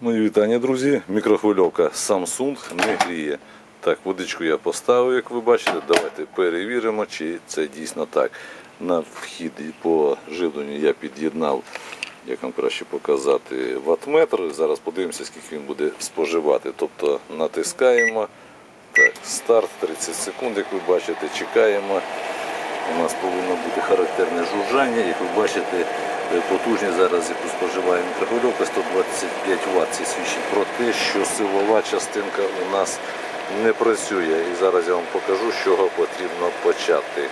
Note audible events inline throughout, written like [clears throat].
Мої вітання, друзі. Мікрохвильовка Samsung не гріє. Так, водичку я поставив, як ви бачите. Давайте перевіримо, чи це дійсно так. На вхід по живленню я під'єднав, як вам краще показати, ватметр. Зараз подивимося, скільки він буде споживати. Тобто натискаємо. Так, старт 30 секунд, як ви бачите, чекаємо. У нас повинно бути характерне жужжання. Як ви бачите, потужність зараз, яку споживає мікрохвильовка, 125 Вт. Це свідчить про те, що силова частинка у нас не працює. І зараз я вам покажу, з чого потрібно почати.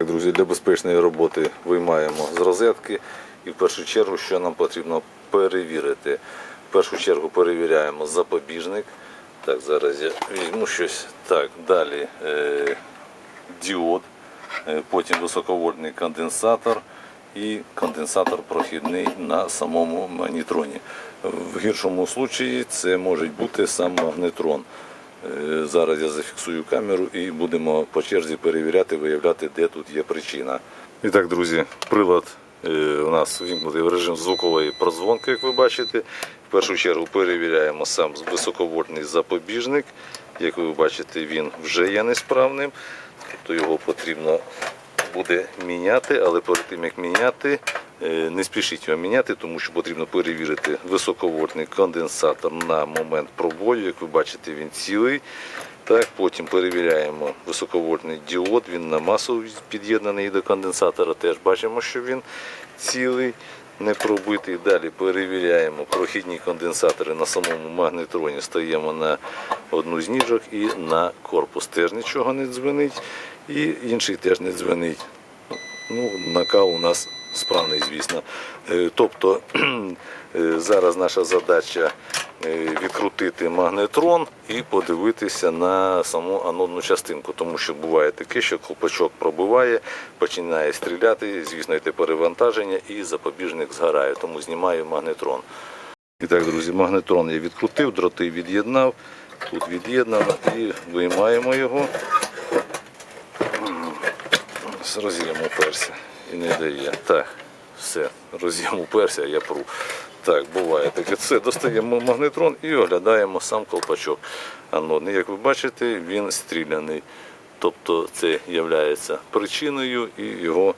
Друзі, для безпечної роботи виймаємо з розетки. І в першу чергу, що нам потрібно перевірити. В першу чергу перевіряємо запобіжник. Так, зараз я візьму щось. Так, далі е, діод, е, потім високовольтний конденсатор і конденсатор прохідний на самому магнітроні. В гіршому случаї це може бути сам магнетрон. Е, Зараз я зафіксую камеру і будемо по черзі перевіряти, виявляти, де тут є причина. І так, друзі, прилад е, у нас вімкнутий в режим звукової прозвонки, як ви бачите. В першу чергу перевіряємо сам високовольтний запобіжник. Як ви бачите, він вже є несправним, тобто його потрібно буде міняти, але перед тим як міняти, е, не спішіть його міняти, тому що потрібно перевірити високовольтний конденсатор на момент пробою. Як ви бачите, він цілий. Так, потім перевіряємо високовольтний діод, він на масу під'єднаний до конденсатора. Теж бачимо, що він цілий, не пробитий. Далі перевіряємо прохідні конденсатори на самому магнетроні. Стаємо на одну з ніжок і на корпус. Теж нічого не дзвонить, І інший теж не дзвонить. Ну, накал у нас справний, звісно. Е, Тобто [clears throat] е, зараз наша задача відкрутити магнетрон і подивитися на саму анодну частинку, тому що буває таке, що колпачок пробиває, починає стріляти, звісно, йде перевантаження і запобіжник згорає, тому знімаю магнетрон. І так, друзі, магнетрон я відкрутив, дроти від'єднав, тут від'єднано і виймаємо його. З роз'єм уперся і не дає. Так, все, роз'єм уперся, я пру. Так, буває таке. Це достаємо магнетрон і оглядаємо сам колпачок анодний. Як ви бачите, він стріляний. Тобто це є причиною і його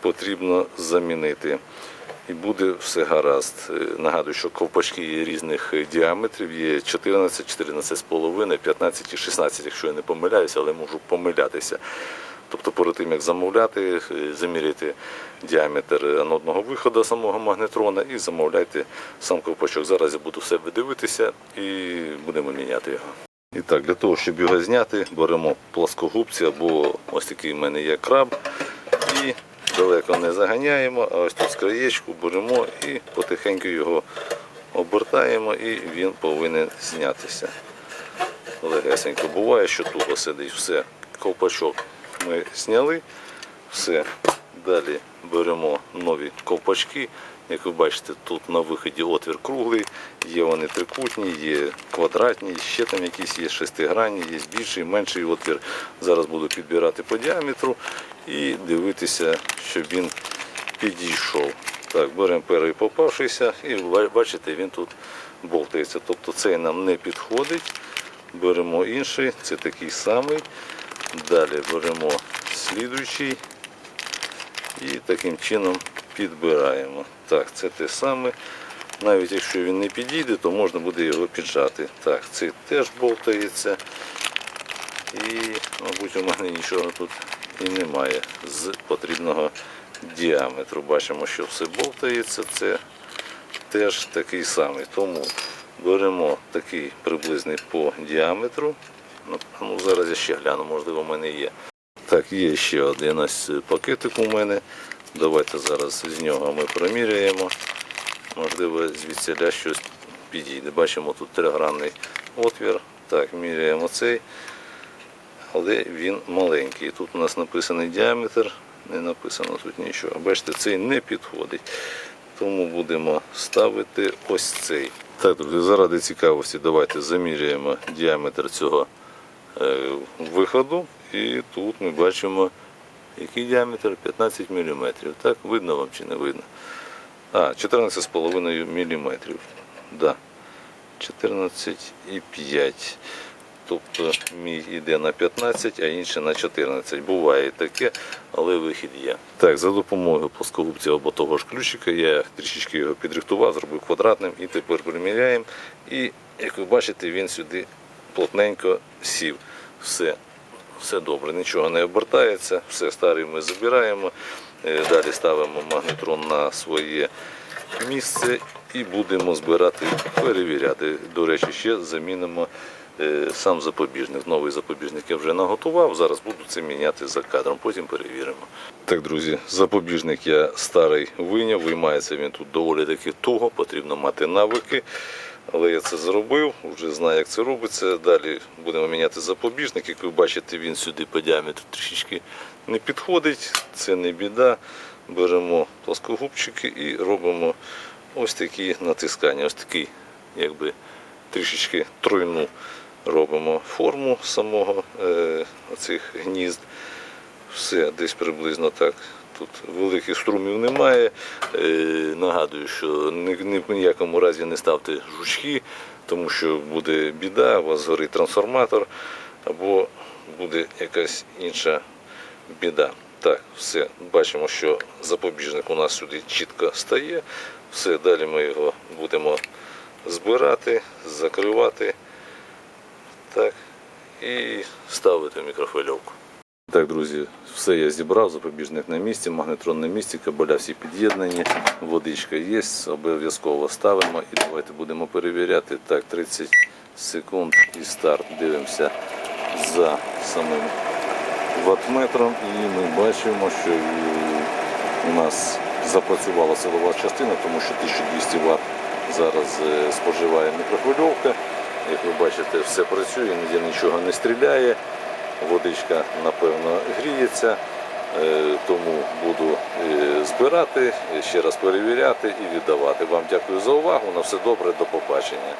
потрібно замінити. І буде все гаразд. Е, Нагадую, що ковпачки є різних е, діаметрів, є 14, 14,5, 15 і 16, якщо я не помиляюся, але можу помилятися. Тобто перед тим, як замовляти, е, заміряйте діаметр анодного виходу самого магнетрона і замовляйте сам ковпачок. Зараз я буду все видивитися і будемо міняти його. І так, для того, щоб його зняти, беремо плоскогубці або ось такий в мене є краб. І далеко не заганяємо, а ось тут з краєчку беремо і потихеньку його обертаємо і він повинен знятися. Легесенько буває, що туго сидить все. Ковпачок ми зняли, все. Далі беремо нові ковпачки. Як ви бачите, тут на виході отвір круглий, є вони трикутні, є квадратні, ще там якісь є шестигранні, є більший, менший отвір. Зараз буду підбирати по діаметру і дивитися, щоб він підійшов. Так, беремо перший попавшийся і бачите, він тут болтається. Тобто цей нам не підходить. Беремо інший, це такий самий. Далі беремо слідуючий і таким чином підбираємо. Так, це те саме. Навіть якщо він не підійде, то можна буде його піджати. Так, цей теж болтається. І, мабуть, у мене нічого тут і немає з потрібного діаметру. Бачимо, що все болтається. Це теж такий самий. Тому беремо такий приблизний по діаметру. Ну, ну, зараз я ще гляну, можливо, в мене є. Так, є ще один ось пакетик у мене. Давайте зараз з нього ми проміряємо. Можливо, звідсіля щось підійде. Бачимо тут тригранний отвір. Так, міряємо цей, але він маленький. Тут у нас написаний діаметр, не написано тут нічого. Бачите, цей не підходить. Тому будемо ставити ось цей. Так, друзі, заради цікавості давайте заміряємо діаметр цього виходу. І тут ми бачимо, який діаметр 15 мм. Так, видно вам чи не видно? А, 14,5 мм. Да. 14,5. Тобто мій йде на 15, а інший на 14. Буває таке, але вихід є. Так, за допомогою плоскогубця або того ж ключика я трішечки його підрихтував, зробив квадратним і тепер приміряємо. І як ви бачите, він сюди плотненько сів. Все, все добре, нічого не обертається, все старе ми забираємо. Е, Далі ставимо магнетрон на своє місце і будемо збирати, перевіряти. До речі, ще замінимо е, сам запобіжник. Новий запобіжник я вже наготував. Зараз буду це міняти за кадром, потім перевіримо. Так, друзі, запобіжник я старий виняв, виймається він тут доволі таки туго, потрібно мати навики. Але я це зробив, вже знаю, як це робиться. Далі будемо міняти запобіжник. Як ви бачите, він сюди по діаметру трішечки не підходить, це не біда. Беремо плоскогубчики і робимо ось такі натискання, ось такий, якби трішечки тройну робимо форму самого е, оцих гнізд. Все десь приблизно так. Тут великих струмів немає. Е, нагадую, що ні, в ніякому разі не ставте жучки, тому що буде біда, у вас згорить трансформатор або буде якась інша біда. Так, все, бачимо, що запобіжник у нас сюди чітко стає. Все, далі ми його будемо збирати, закривати. Так, і ставити в мікрохвильовку. Так, друзі, все я зібрав, запобіжник на місці, магнетрон на місці, кабеля всі під'єднані, водичка є, обов'язково ставимо і давайте будемо перевіряти. Так, 30 секунд і старт. Дивимося за самим ватметром і ми бачимо, що у нас запрацювала силова частина, тому що 1200 Вт зараз е, споживає мікрохвильовка. Як ви бачите, все працює, ніде нічого не стріляє. Водичка, напевно, гріється, Е, тому буду е, збирати, ще раз перевіряти і віддавати. Вам дякую за увагу. На все добре, до побачення.